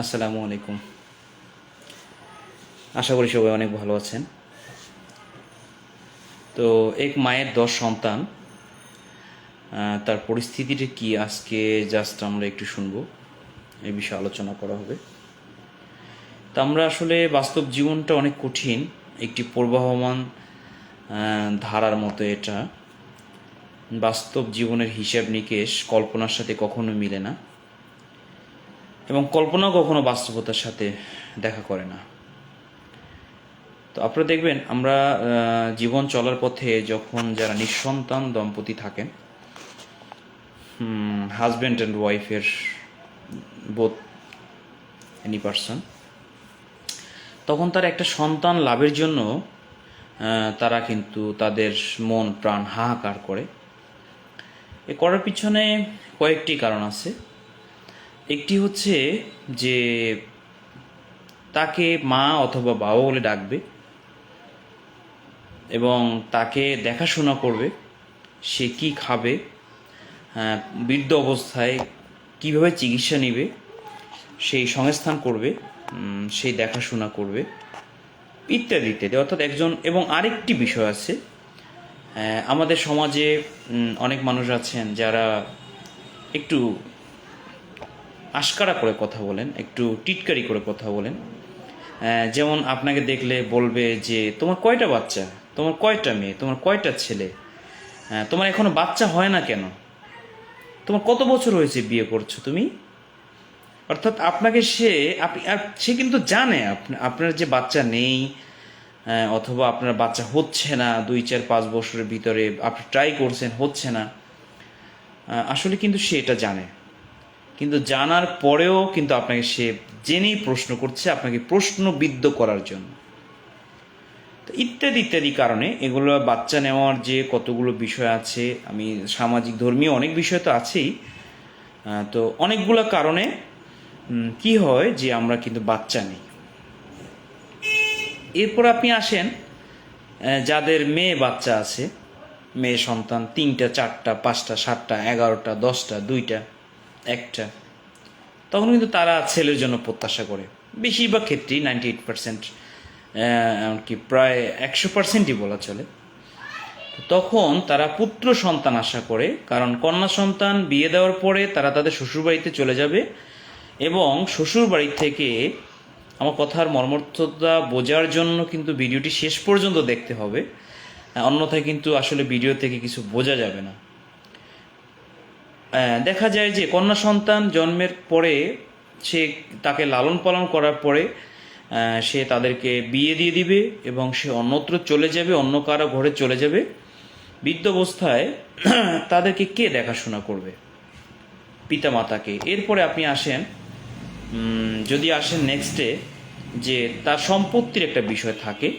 আসসালামু আলাইকুম। আশা করি সবাই অনেক ভালো আছেন। তো এক মায়ের দশ সন্তান তার পরিস্থিতিটা কি আজকে জাস্ট আমরা একটু শুনব, এই বিষয়ে আলোচনা করা হবে। তা আমরা আসলে বাস্তব জীবনটা অনেক কঠিন, একটি প্রবাহমান ধারার মতো এটা। বাস্তব জীবনের হিসাব নিকেশ কল্পনার সাথে কখনো মিলে না। এবং কল্পনাও কখনো বাস্তবতার সাথে দেখা করে না। তো আপনারা দেখবেন, আমরা জীবন চলার পথে যখন যারা নিঃসন্তান দম্পতি থাকেন হাজব্যান্ড অ্যান্ড ওয়াইফের বোধ এনি পারসন তখন তারা একটা সন্তান লাভের জন্য তারা কিন্তু তাদের মন, প্রাণ হাহাকার করে। এ করার পিছনে কয়েকটি কারণ আছে। একটি হচ্ছে যে তাকে মা অথবা বাবা বলে ডাকবে এবং তাকে দেখাশোনা করবে সে কি খাবে হ্যাঁ, বৃদ্ধ অবস্থায় কীভাবে চিকিৎসা নেবে সেই সংস্থান করবে সেই দেখাশোনা করবে ইত্যাদি ইত্যাদি। অর্থাৎ একজন এবং আরেকটি বিষয় আছে আমাদের সমাজে অনেক মানুষ আছেন যারা একটু আশকারা করে কথা বলেন, একটু টিটকারি করে কথা বলেন। যেমন আপনাকে দেখলে বলবে যে, তোমার কয়টা বাচ্চা? তোমার কয়টা মেয়ে? তোমার কয়টা ছেলে? তোমার এখনও বাচ্চা হয় না কেন? তোমার কত বছর হয়েছে বিয়ে করছ তুমি? অর্থাৎ আপনাকে সে, আপনি, আর- সে কিন্তু জানে আপনি- আপনার যে বাচ্চা নেই অথবা আপনার বাচ্চা হচ্ছে না, দুই চার পাঁচ বছরের ভিতরে আপনি ট্রাই করছেন, হচ্ছে না। আসলে কিন্তু সে এটা জানে। কিন্তু জানার পরেও কিন্তু আপনাকে সে জেনেই প্রশ্ন করছে আপনাকে প্রশ্নবিদ্ধ করার জন্য। ইত্যাদি ইত্যাদি কারণে এগুলো বাচ্চা নেওয়ার যে কতগুলো বিষয় আছে, আমি সামাজিক ধর্মীয় অনেক বিষয় তো আছেই তো অনেকগুলো কারণে কি হয় যে আমরা কিন্তু বাচ্চা নেই। এরপর আপনি আসেন যাদের মেয়ে বাচ্চা আছে, মেয়ে সন্তান তিনটা, চারটা, পাঁচটা, সাতটা, এগারোটা, দশটা, দুইটা একটা। তখন কিন্তু তারা ছেলের জন্য প্রত্যাশা করে। বেশিরভাগ ক্ষেত্রেই নাইনটি এইট পার্সেন্ট এমনকি প্রায় একশো পার্সেন্টই বলা চলে। তখন তারা পুত্র সন্তান আশা করে, কারণ কন্যা সন্তান বিয়ে দেওয়ার পরে তারা তাদের শ্বশুরবাড়িতে চলে যাবে এবং শ্বশুরবাড়ি থেকে আমার কথার মর্মর্থতা বোঝার জন্য কিন্তু ভিডিওটি শেষ পর্যন্ত দেখতে হবে। অন্যথায় কিন্তু আসলে ভিডিও থেকে কিছু বোঝা যাবে না। দেখা যায় যে কন্যা সন্তান জন্মের পরে সে তাকে লালন পালন করার পরে সে তাদেরকে বিয়ে দিয়ে দিবে এবং সে অন্যত্র চলে যাবে, অন্য কারও ঘরে চলে যাবে। বৃদ্ধ অবস্থায় তাদেরকে কে দেখাশোনা করবে? পিতা মাতাকে এরপরে আপনি আসেন যদি আসেন নেক্সটে যে তার সম্পত্তির একটা বিষয় থাকে।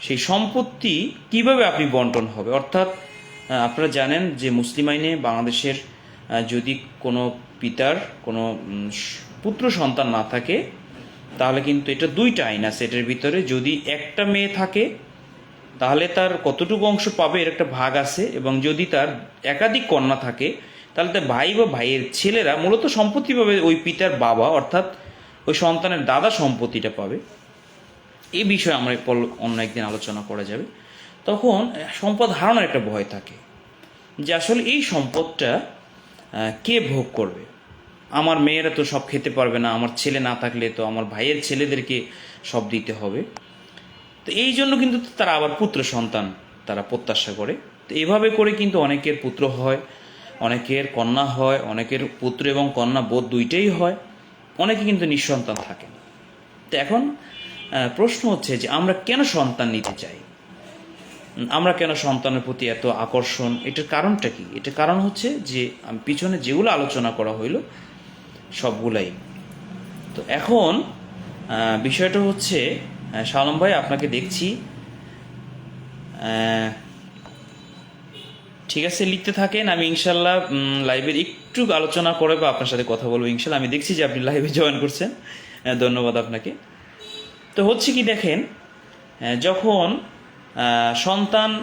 সেই সম্পত্তি কীভাবে আপনি বন্টন হবে? অর্থাৎ আপনারা জানেন যে মুসলিম আইনে বাংলাদেশের যদি কোনো পিতার কোনো পুত্র সন্তান না থাকে, তাহলে কিন্তু এটা দুইটা আইন আছে এটার ভিতরে। যদি একটা মেয়ে থাকে, তাহলে তার কতটুকু অংশ পাবে এর একটা ভাগ আছে এবং যদি তার একাধিক কন্যা থাকে, তাহলে তার ভাই বা ভাইয়ের ছেলেরা মূলত সম্পত্তি পাবে ওই পিতার বাবা, অর্থাৎ ওই সন্তানের দাদা সম্পত্তিটা পাবে। এই বিষয়ে আমরা অন্য একদিন আলোচনা করা যাবে। তখন সম্পদ হারানোর একটা ভয় থাকে যে আসলে এই সম্পদটা কে ভোগ করবে? আমার মেয়েরা তো সব খেতে পারবে না, আমার ছেলে না থাকলে তো আমার ভাইয়ের ছেলেদেরকে সব দিতে হবে। তো এই জন্য কিন্তু তারা আবার পুত্র সন্তান তারা প্রত্যাশা করে। তো এভাবে করে কিন্তু অনেকের পুত্র হয়, অনেকের কন্যা হয়, অনেকের পুত্র এবং কন্যা বোধ দুইটাই হয়, অনেকে কিন্তু নিঃসন্তান থাকেন। তো এখন প্রশ্ন হচ্ছে যে আমরা কেন সন্তান নিতে চাই? আমরা কেন সন্তানের প্রতি এত আকর্ষণ? এটার কারণটা কি? এটার কারণ হচ্ছে যে আম, পিছনে যেগুলো আলোচনা করা হইল সবগুলাই। তো এখন বিষয়টা হচ্ছে শালম ভাই আপনাকে দেখছি। ঠিক আছে লিখতে থাকেন। আমি ইনশাল্লাহ লাইভের একটু আলোচনা করে বা আপনার সাথে কথা বলব ইনশাল্লাহ। আমি দেখছি যে আপনি লাইভে জয়েন করছেন। ধন্যবাদ আপনাকে। তো হচ্ছে কি দেখেন যখন সন্তান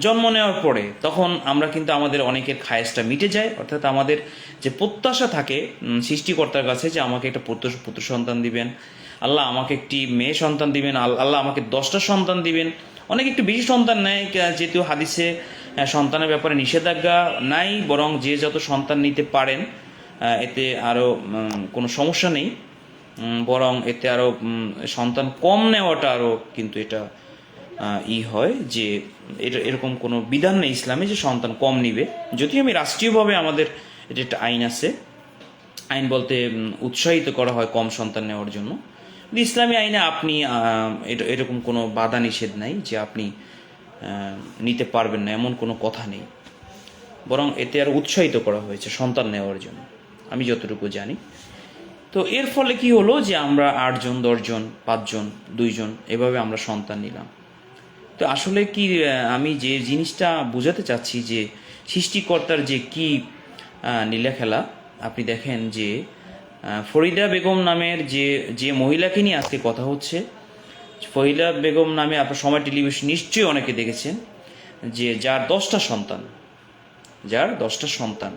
জন্ম নেওয়ার পরে তখন আমরা কিন্তু আমাদের অনেকের খায়েসটা মিটে যায়, অর্থাৎ আমাদের যে প্রত্যাশা থাকে সৃষ্টিকর্তার কাছে যে আমাকে একটা পুত্র পুত্র সন্তান দিবেন, আল্লাহ আমাকে একটি মেয়ে সন্তান দিবেন, আল- আল্লাহ আমাকে দশটা সন্তান দিবেন। অনেক একটু বেশি সন্তান নেয় যেহেতু হাদিসে সন্তানের ব্যাপারে নিষেধাজ্ঞা নাই, বরং যে যত সন্তান নিতে পারেন এতে আরও কোনো সমস্যা নেই। বরং এতে আরও সন্তান কম নেওয়াটা আরও কিন্তু এটা ই হয় যে এরকম কোনো বিধান নেই ইসলামে যে সন্তান কম নিবে। যদিও আমি রাষ্ট্রীয়ভাবে আমাদের এটা একটা আইন আছে। আইন বলতে উৎসাহিত করা হয় কম সন্তান নেওয়ার জন্য। ইসলামী আইনে আপনি এরকম কোনো বাধা নিষেধ নাই যে আপনি নিতে পারবেন না, এমন কোনো কথা নেই। বরং এতে আর উৎসাহিত করা হয়েছে সন্তান নেওয়ার জন্য। আমি যতটুকু জানি। তো এর ফলে কি হলো যে আমরা আটজন, দশজন, পাঁচজন, দুইজন, এভাবে আমরা সন্তান নিলাম। তো আসলে কি আমি যে জিনিসটা বোঝাতে চাচ্ছি যে সৃষ্টিকর্তার যে কি নীলা খেলা আপনি দেখেন যে ফরিদা বেগম নামের যে যে মহিলাকে নিয়ে আজকে কথা হচ্ছে, ফরিদা বেগম নামে আপনার সময় টেলিভিশন নিশ্চয়ই অনেকে দেখেছেন যে যার দশটা সন্তান, যার দশটা সন্তান,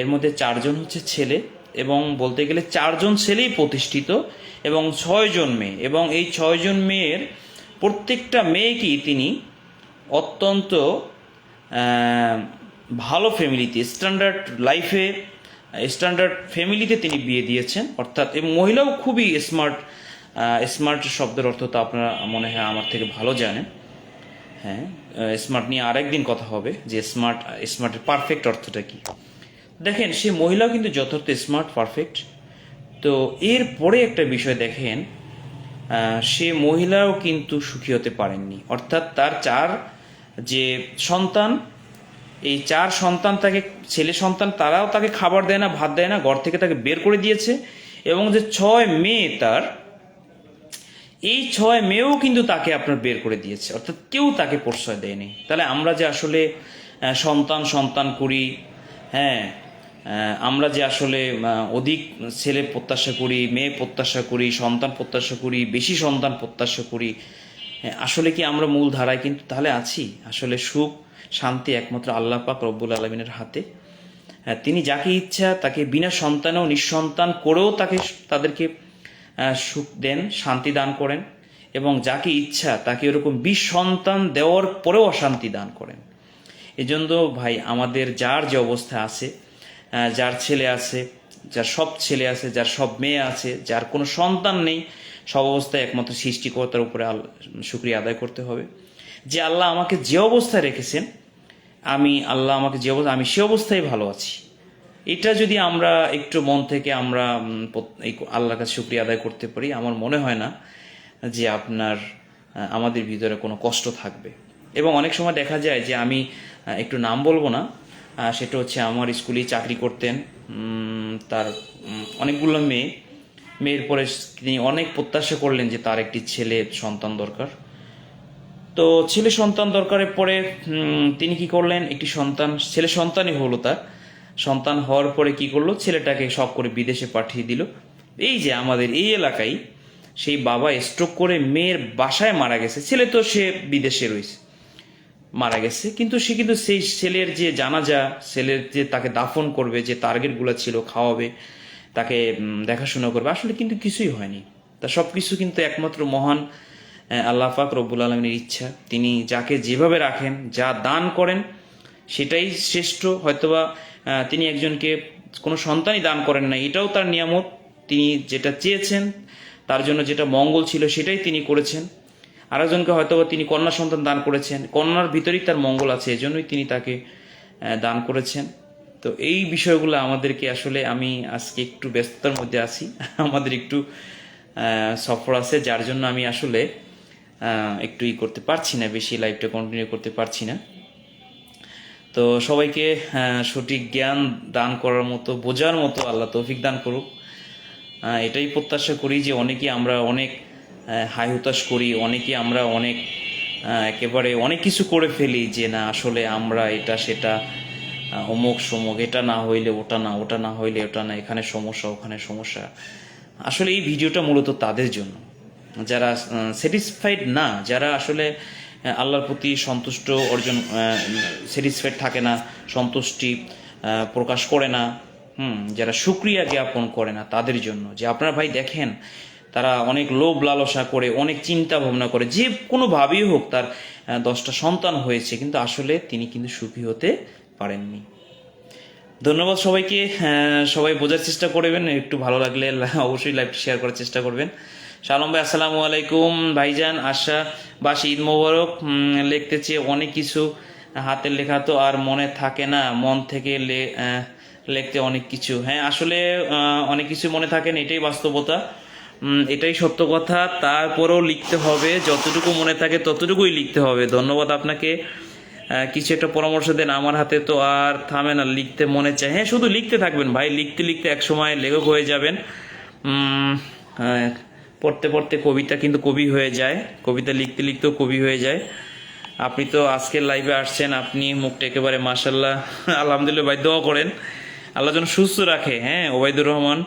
এর মধ্যে চারজন হচ্ছে ছেলে এবং বলতে গেলে চারজন ছেলেই প্রতিষ্ঠিত এবং ছয়জন মেয়ে এবং এই ছয়জন মেয়ের প্রত্যেকটা মেয়েকেই তিনি অত্যন্ত ভালো ফ্যামিলিতে স্ট্যান্ডার্ড লাইফে স্ট্যান্ডার্ড ফ্যামিলিতে তিনি বিয়ে দিয়েছেন। অর্থাৎ, এবং মহিলাও খুবই স্মার্ট স্মার্ট শব্দের অর্থ তো আপনারা মনে হয় আমার থেকে ভালো জানেন। হ্যাঁ স্মার্ট নিয়ে আরেকদিন কথা হবে যে স্মার্ট স্মার্টের পারফেক্ট অর্থটা কি। দেখেন, সে মহিলাও কিন্তু যথার্থ স্মার্ট পারফেক্ট তো এর পরে একটা বিষয় দেখেন সে মহিলাও কিন্তু সুখী হতে পারেননি। অর্থাৎ তার চার যে সন্তান, এই চার সন্তান তাকে, ছেলে সন্তান তারাও তাকে খাবার দেয় না, ভাত দেয় না, ঘর থেকে তাকে বের করে দিয়েছে এবং যে ছয় মেয়ে তার, এই ছয় মেয়েও কিন্তু তাকে আপনার বের করে দিয়েছে। অর্থাৎ কেউ তাকে প্রশ্রয় দেয়নি। তাহলে আমরা যে আসলে সন্তান সন্তান করি হ্যাঁ আমরা যে আসলে অধিক ছেলে প্রত্যাশা করি মেয়ে প্রত্যাশা করি সন্তান প্রত্যাশা করি বেশি সন্তান প্রত্যাশা করি হ্যাঁ, আসলে কি আমরা মূল ধারায় কিন্তু তাহলে আছি? আসলে সুখ শান্তি একমাত্র আল্লাহ পাক রব্বুল আলমিনের হাতে। হ্যাঁ, তিনি যাকে ইচ্ছা তাকে বিনা সন্তানেও নিঃসন্তান করেও তাকে তাদেরকে সুখ দেন শান্তি দান করেন এবং যাকে ইচ্ছা তাকে এরকম বিষ সন্তান দেওয়ার পরেও অশান্তি দান করেন। এজন্য ভাই আমাদের যার যে অবস্থা আছে যার ছেলে আছে, যার সব ছেলে আছে, যার সব মেয়ে আছে, যার কোনো সন্তান নেই, সব অবস্থায় একমাত্র সৃষ্টিকর্তার উপরে আল, শুক্রিয়া আদায় করতে হবে। যে আল্লাহ আমাকে যে অবস্থায় রেখেছেন, আমি আল্লাহ আমাকে যে অবস্থা, আমি সে অবস্থায় ভালো আছি। এটা যদি আমরা একটু মন থেকে আমরা আল্লাহর কাছে শুক্রিয়া আদায় করতে পারি, আমার মনে হয় না যে আপনার আমাদের ভিতরে কোনো কষ্ট থাকবে। এবং অনেক সময় দেখা যায় যে আমি একটু নাম বলব না সেটা হচ্ছে আমার স্কুলেই চাকরি করতেন। তার অনেকগুলো মেয়ে। মেয়ের পরে তিনি অনেক প্রত্যাশা করলেন যে তার একটি ছেলে সন্তান দরকার। তো ছেলে সন্তান দরকারের পরে তিনি কি করলেন? একটি সন্তান, ছেলে সন্তানই হলো তার। সন্তান হওয়ার পরে কি করল? ছেলেটাকে সব করে বিদেশে পাঠিয়ে দিল। এই যে আমাদের এই এলাকায় সেই বাবা স্ট্রোক করে মেয়ের বাসায় মারা গেছে। ছেলে তো সে বিদেশে রয়েছে। মারা গেছে। কিন্তু সে কিন্তু সেই ছেলের যে জানাজা, ছেলের যে তাকে দাফন করবে, যে টার্গেটগুলো ছিল, খাওয়াবে, তাকে দেখাশোনা করবে, আসলে কিন্তু কিছুই হয়নি। তা সব কিছু কিন্তু একমাত্র মহান আল্লাহ পাক রব্বুল আলমের ইচ্ছা। তিনি যাকে যেভাবে রাখেন, যা দান করেন, সেটাই শ্রেষ্ঠ। হয়তোবা তিনি একজনকে কোনো সন্তানই দান করেন না এটাও তার নিয়ামত। তিনি যেটা চেয়েছেন, তার জন্য যেটা মঙ্গল ছিল, সেটাই তিনি করেছেন। আরেকজনকে হয়তো তিনি কন্যা সন্তান দান করেছেন। কন্যার ভিতরেই তার মঙ্গল আছে, এজন্যই তিনি তাকে দান করেছেন। তো এই বিষয়গুলো আমাদেরকে আসলে আমি আজকে একটু ব্যস্ততার মধ্যে আছি। আমাদের একটু সফর আছে, যার জন্য আমি আসলে একটু ই করতে পারছি না, বেশি লাইফটা কন্টিনিউ করতে পারছি না। তো সবাইকে সঠিক জ্ঞান দান করার মতো, বোঝার মতো আল্লাহ তৌফিক দান করুক। এটাই প্রত্যাশা করি যে অনেকেই আমরা অনেক হাই হুতাশ করি অনেকে আমরা অনেক একেবারে অনেক কিছু করে ফেলি যে না, আসলে আমরা এটা সেটা অমুক সমুক এটা না হইলে ওটা না ওটা না হইলে ওটা না, এখানে সমস্যা, ওখানে সমস্যা। আসলে এই ভিডিওটা মূলত তাদের জন্য। যারা স্যাটিসফাইড না, যারা আসলে আল্লাহর প্রতি সন্তুষ্ট অর্জন স্যাটিসফাইড থাকে না, সন্তুষ্টি প্রকাশ করে না, হুম, যারা সুক্রিয়া জ্ঞাপন করে না, তাদের জন্য। যে আপনারা ভাই দেখেন তারা অনেক লোভ লালসা করে অনেক চিন্তা ভাবনা করে যে কোনোভাবেই হোক তার দশটা সন্তান হয়েছে কিন্তু আসলে তিনি কিন্তু সুখী হতে পারেননি। ধন্যবাদ সবাইকে সবাই বোঝার চেষ্টা করবেন একটু ভালো লাগলে অবশ্যই লাইভটি শেয়ার করার চেষ্টা করবেন। শালম ভাই আসসালামু আলাইকুম ভাইজান আশা বাস ঈদ মোবারক লিখতে চেয়ে অনেক কিছু হাতের লেখা তো আর মনে থাকে না মন থেকে লে- আহ, অনেক কিছু। হ্যাঁ আসলে অনেক কিছু মনে থাকে না এটাই বাস্তবতা। এটাই সত্য কথা। তারপরেও লিখতে হবে, যতটুকু মনে থাকে ততটুকুই লিখতে হবে। ধন্যবাদ আপনাকে। কিছু একটা পরামর্শ দেন, আমার হাতে তো আর থামে না, লিখতে মনে চায়। হ্যাঁ শুধু লিখতে থাকবেন ভাই, লিখতে লিখতে এক সময় লেখক হয়ে যাবেন। পড়তে পড়তে কবিতা কিন্তু কবি হয়ে যায়। কবিতা লিখতে লিখতেও কবি হয়ে যায়। আপনি তো আজকের লাইভে আসছেন, আপনি মুখটা একেবারে মাসাল্লাহ আলহামদুলিল্লাহ, ভাই, দোয়া করেন। আল্লাহ যেন সুস্থ রাখে। হ্যাঁ ওবায়দুর রহমান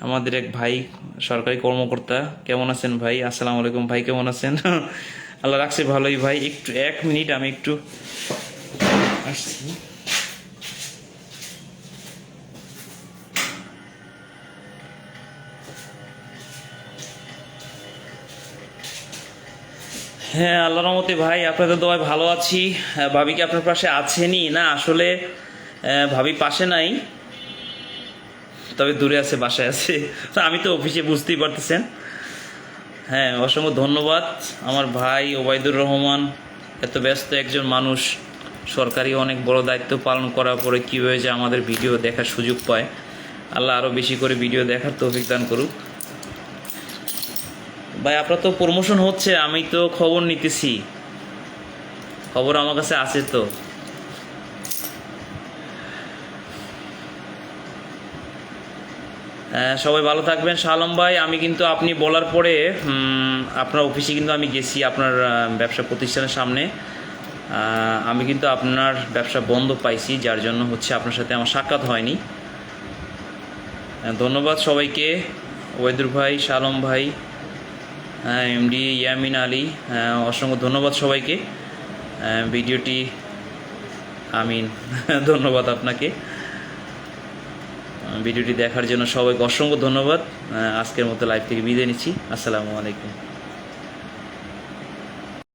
আমাদের এক ভাই, সরকারি কর্মকর্তা। কেমন আছেন ভাই? আসসালামু আলাইকুম। ভাই, কেমন আছেন? আল্লাহ রাখছে ভালোই ভাই। একটু, এক মিনিট আমি একটু আসছি। হ্যাঁ আল্লাহর রহমতে ভাই, আপনাদের দোয়ায় ভালো আছি। ভাবি কি আপনার পাশে আছেনই? না, আসলে ভাবি পাশে নাই। তবে দূরে আছে, বাসায় আছে। আমি তো অফিসে বুঝতেই পারতেছেন। হ্যাঁ অসংখ্য ধন্যবাদ। আমার ভাই ওবায়দুর রহমান, এত ব্যস্ত একজন মানুষ। সরকারি অনেক বড় দায়িত্ব পালন করার পরে কী হয়েছে আমাদের ভিডিও দেখার সুযোগ পায়। আল্লাহ আরও বেশি করে ভিডিও দেখার তৌফিক দান করুক। ভাই, আপনার তো প্রমোশন হচ্ছে, আমি তো খবর নিতেছি। খবর আমার কাছে আছে তো। সবাই ভালো থাকবেন। শালম ভাই, আমি কিন্তু আপনি বলার পরে আপনার অফিসে কিন্তু আমি গেছি আপনার ব্যবসা প্রতিষ্ঠানের সামনে। আমি কিন্তু আপনার ব্যবসা বন্ধ পাইছি, যার জন্য হচ্ছে আপনার সাথে আমার সাক্ষাৎ হয়নি। ধন্যবাদ সবাইকে। ওয়েদুর ভাই, শালম ভাই এমডি ইয়ামিন আলী অসংখ্য ধন্যবাদ সবাইকে। ভিডিওটি, আমিন, ধন্যবাদ আপনাকে। ভিডিওটি দেখার জন্য সবাইকে অসংখ্য ধন্যবাদ। আজকের মতো লাইভ থেকে বিদায় নিচ্ছি। আসসালামু আলাইকুম।